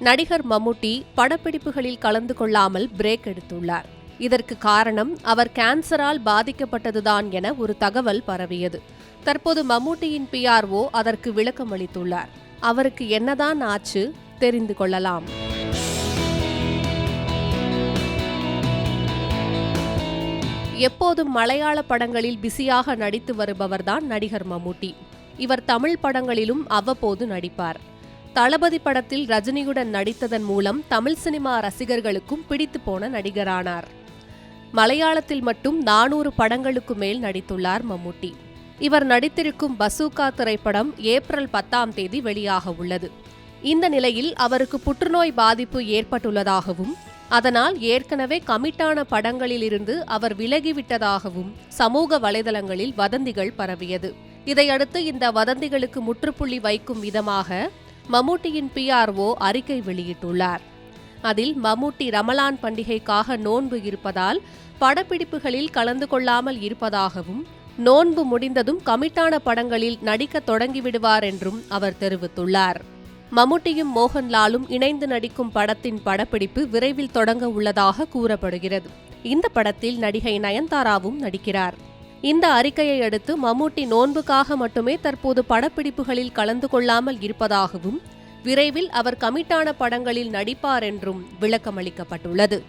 நடிகர் மம்முட்டி படப்பிடிப்புகளில் கலந்து கொள்ளாமல் பிரேக் எடுத்துள்ளார். இதற்கு காரணம் அவர் கேன்சரால் பாதிக்கப்பட்டதுதான் என ஒரு தகவல் பரவியது. தற்போது மம்முட்டியின் பிஆர்ஓ அதற்கு விளக்கம் அளித்துள்ளார். அவருக்கு என்னதான் ஆச்சு தெரிந்து கொள்ளலாம். எப்போதும் மலையாள படங்களில் பிஸியாக நடித்து வருபவர்தான் நடிகர் மம்முட்டி. இவர் தமிழ் படங்களிலும் அவ்வப்போது நடிப்பார். தளபதி படத்தில் ரஜினியுடன் நடித்ததன் மூலம் தமிழ் சினிமா ரசிகர்களுக்கும் பிடித்து போன நடிகரானார். மலையாளத்தில் மட்டும் நானூறு படங்களுக்கு மேல் நடித்துள்ளார் மம்முட்டி. இவர் நடித்திருக்கும் பசூகா திரைப்படம் ஏப்ரல் பத்தாம் தேதி வெளியாக உள்ளது. இந்த நிலையில் அவருக்கு புற்றுநோய் பாதிப்பு ஏற்பட்டுள்ளதாகவும் அதனால் ஏற்கனவே கமிட்டான படங்களிலிருந்து அவர் விலகிவிட்டதாகவும் சமூக வலைதளங்களில் வதந்திகள் பரவியது. இதையடுத்து இந்த வதந்திகளுக்கு முற்றுப்புள்ளி வைக்கும் விதமாக மம்முட்டியின் பிஆர்ஓ அறிக்கை வெளியிட்டுள்ளார். அதில் மம்முட்டி ரமலான் பண்டிகைக்காக நோன்பு இருப்பதால் படப்பிடிப்புகளில் கலந்து கொள்ளாமல் இருப்பதாகவும் நோன்பு முடிந்ததும் கமிட்டான படங்களில் நடிக்க தொடங்கிவிடுவார் என்றும் அவர் தெரிவித்துள்ளார். மம்முட்டியும் மோகன்லாலும் இணைந்து நடிக்கும் படத்தின் படப்பிடிப்பு விரைவில் தொடங்க உள்ளதாக கூறப்படுகிறது. இந்த படத்தில் நடிகை நயன்தாராவும் நடிக்கிறார். இந்த அறிக்கையை அடுத்து மம்முட்டி நோன்புக்காக மட்டுமே தற்போது படப்பிடிப்புகளில் கலந்து கொள்ளாமல் இருப்பதாகவும் விரைவில் அவர் கமிட்டான படங்களில் நடிப்பார் என்றும் விளக்கமளிக்கப்பட்டுள்ளது.